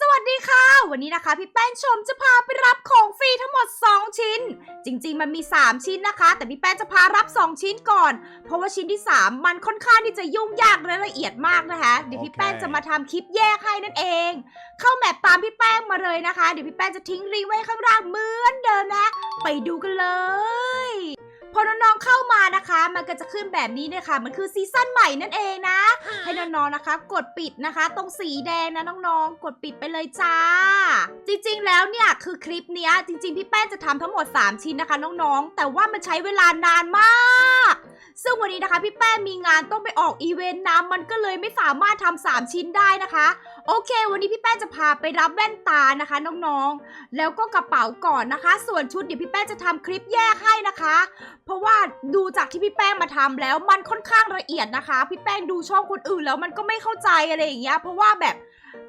สวัสดีค่ะ วันนี้นะคะ พี่แป้งชมจะพาไปรับของฟรีทั้งหมด 2 ชิ้น จริง ๆ มันมี 3 ชิ้นนะคะ แต่พี่แป้งจะพารับ 2 ชิ้นก่อน เพราะว่าชิ้นที่ 3 มันค่อนข้างที่จะยุ่งยากและละเอียดมากนะคะเดี๋ยวพี่แป้งจะมาทำคลิปแยกให้นั่นเอง เข้าแมปตามพี่แป้งมาเลยนะคะ เดี๋ยวพี่แป้งจะทิ้งลิงก์ไว้ข้างล่างเหมือนเดิมนะ ไปดูกันเลย มานะคะมันก็จะขึ้นแบบนี้เนี่ยค่ะ มันคือซีซั่นใหม่นั่นเองนะ ให้น้องๆนะคะ กดปิดนะคะ ตรงสีแดงนะน้องๆ กดปิดไปเลยจ้า จริงๆแล้วเนี่ยคือคลิปเนี้ยจริงๆพี่แป้งจะทำทั้งหมด 3 ชิ้นนะคะน้องๆ แต่ว่ามันใช้เวลานานมาก ซึ่งวันนี้นะคะพี่แป้งมีงานต้องไปออกอีเวนต์นะมันก็เลยไม่สามารถทำ3ชิ้นได้นะคะ โอเค วันนี้พี่แป้งจะพาไปรับแว่นตานะคะน้องๆ แล้วก็กระเป๋าก่อนนะคะ ส่วนชุดเดี๋ยวพี่แป้งจะทำคลิปแยกให้นะคะ เพราะว่าดูจากที่พี่แป้งมาทำแล้วมันค่อนข้างละเอียดนะคะ พี่แป้งดูช่องคนอื่นแล้วมันก็ไม่เข้าใจอะไรอย่างเงี้ยเพราะว่าแบบ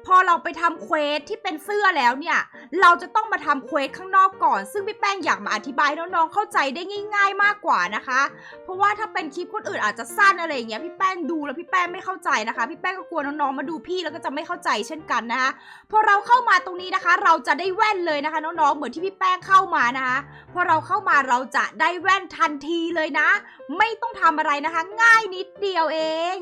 พอเราไปทำเควสที่เป็นเสื้อแล้วเนี่ย เราจะต้องมาทำเควสข้างนอกก่อน ซึ่งพี่แป้งอยากมาอธิบายน้องๆเข้าใจได้ง่าย ๆมากกว่านะคะ เพราะว่าถ้าเป็นคลิปคนอื่นอาจจะสั้นอะไรอย่างเงี้ยพี่แป้งดูแล้วพี่แป้งไม่เข้าใจนะคะ พี่แป้งก็กลัวน้องๆมาดูพี่แล้วก็จะไม่เข้าใจเช่นกันนะคะพอเราเข้ามาตรงนี้นะคะ เราจะได้แว่นเลยนะคะน้องๆเหมือนที่พี่แป้งเข้ามานะคะพอเราเข้ามาเราจะได้แว่นทันทีเลยนะ ไม่ต้องทำอะไรนะคะ ง่ายนิดเดียวเอง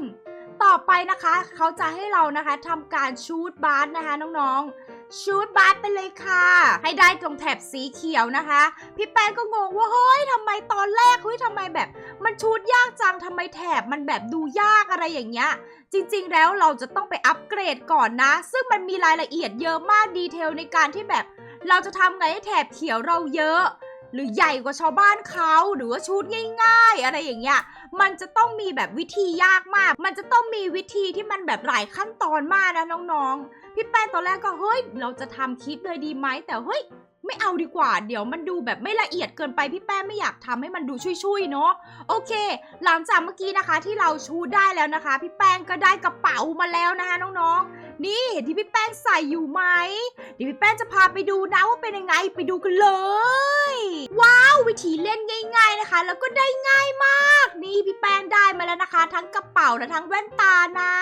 ต่อไปนะคะเขาจะให้เรานะคะทำการชูดบาสนะคะน้องๆ ชูดบาสไปเลยค่ะ ให้ได้ตรงแถบสีเขียวนะคะ พี่แป้งก็งงว่าเฮ้ยทำไมตอนแรกเฮ้ยทำไมแบบ มันชูดยากจังทำไมแถบมันแบบดูยากอะไรอย่างเงี้ยจริงๆ แล้วเราจะต้องไปอัปเกรดก่อนนะ ซึ่งมันมีรายละเอียดเยอะมากดีเทลในการที่แบบ เราจะทำไงให้แถบเขียวเราเยอะ หรือใหญ่กว่าชาวบ้านเขาหรือว่าชุดง่าย ๆ อะไรอย่างเงี้ย มันจะต้องมีแบบวิธียากมาก มันจะต้องมีวิธีที่มันแบบหลายขั้นตอนมากนะน้องๆ พี่แป้งตอนแรกก็เฮ้ย เราจะทำคลิปเลยดีไหมแต่เฮ้ยไม่เอาดีกว่า เดี๋ยวมันดูแบบไม่ละเอียดเกินไปพี่แป้งไม่อยากทำให้มันดูชุยๆเนาะโอเค หลังจากเมื่อกี้นะคะที่เราชูได้แล้วนะคะ พี่แป้งก็ได้กระเป๋ามาแล้วนะคะน้องๆ นี่เห็นที่พี่แป้งใส่อยู่ไหมเดี๋ยวพี่แป้งจะพาไปดูนะว่าเป็นยังไงไปดูกันเลย ว้าววิธีเล่นง่าย ๆนะคะ แล้วก็ได้ง่ายมาก นี่พี่แป้งได้มาแล้วนะคะ ทั้งกระเป๋าและทั้งแว่นตานะ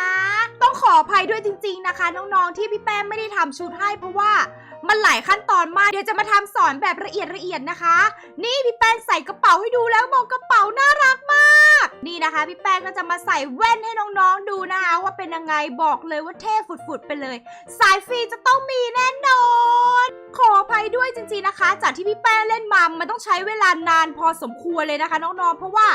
ต้องขออภัยด้วยจริง ๆนะคะ น้องๆที่พี่แป้งไม่ได้ทำชุดให้เพราะว่ามันหลายขั้นตอนมาก เดี๋ยวจะมาทำสอนแบบละเอียดละเอียดนะคะ นี่พี่แป้งใส่กระเป๋าให้ดูแล้วบอกกระเป๋าน่ารักมาก นี่นะคะ พี่แป้งก็จะมาใส่แว่นให้น้องๆดูนะคะว่าเป็นยังไงบอกเลยว่าเท่ฝุดๆไปเลย สายฟรีจะต้องมีแน่ ด้วยจริงๆนะคะ จากที่พี่แป้งเล่นมามันต้องใช้เวลานานพอสมควรเลยนะคะน้องๆ เพราะว่า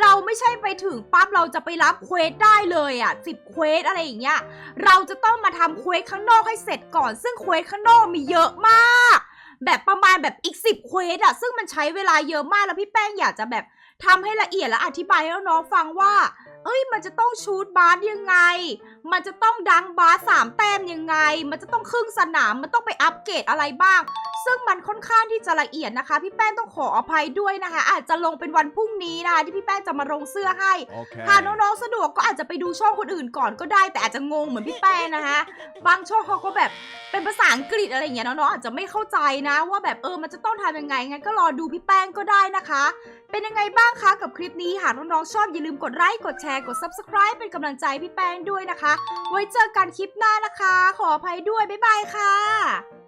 เราไม่ใช่ไปถึงปั๊บเราจะไปรับเควสได้เลยอะสิบเควสอะไรอย่างเงี้ยเราจะต้องมาทำเควสข้างนอกให้เสร็จก่อน ซึ่งเควสข้างนอกมีเยอะมาก แบบประมาณแบบอีกสิบเควสอะซึ่งมันใช้เวลาเยอะมากแล้วพี่แป้งอยากจะแบบทำให้ละเอียดและอธิบายให้น้องๆฟังว่าเอ้ยมันจะต้องชูดบาสยังไง มันจะต้องดังบาสสามแต้มยังไง มันจะต้องครึ่งสนาม มันต้องไปอัปเกรดอะไรบ้าง ซึ่งมันค่อนข้างที่จะละเอียดนะคะ พี่แป้งต้องขออภัยด้วยนะคะ อาจจะลงเป็นวันพรุ่งนี้นะคะที่พี่แป้งจะมาลงเสื้อให้ Okay. ถ้าน้องๆสะดวกก็อาจจะไปดูช่องคนอื่นก่อนก็ได้ แต่อาจจะงงเหมือนพี่แป้งนะคะบางช่องเขาก็แบบเป็นภาษาอังกฤษอะไรอย่างเงี้ยน้องๆอาจจะไม่เข้าใจนะ ว่าแบบเออมันจะต้องทำยังไงงั้นก็รอดูพี่แป้งก็ได้นะคะ เป็นยังไงบ้างคะกับคลิปนี้หากน้องๆชอบอย่าลืมกดไลค์กดแชร์กด subscribe เป็นกำลังใจให้พี่แป้งด้วยนะคะ ไว้เจอกันคลิปหน้านะคะ ขออภัยด้วยบ๊ายบายค่ะ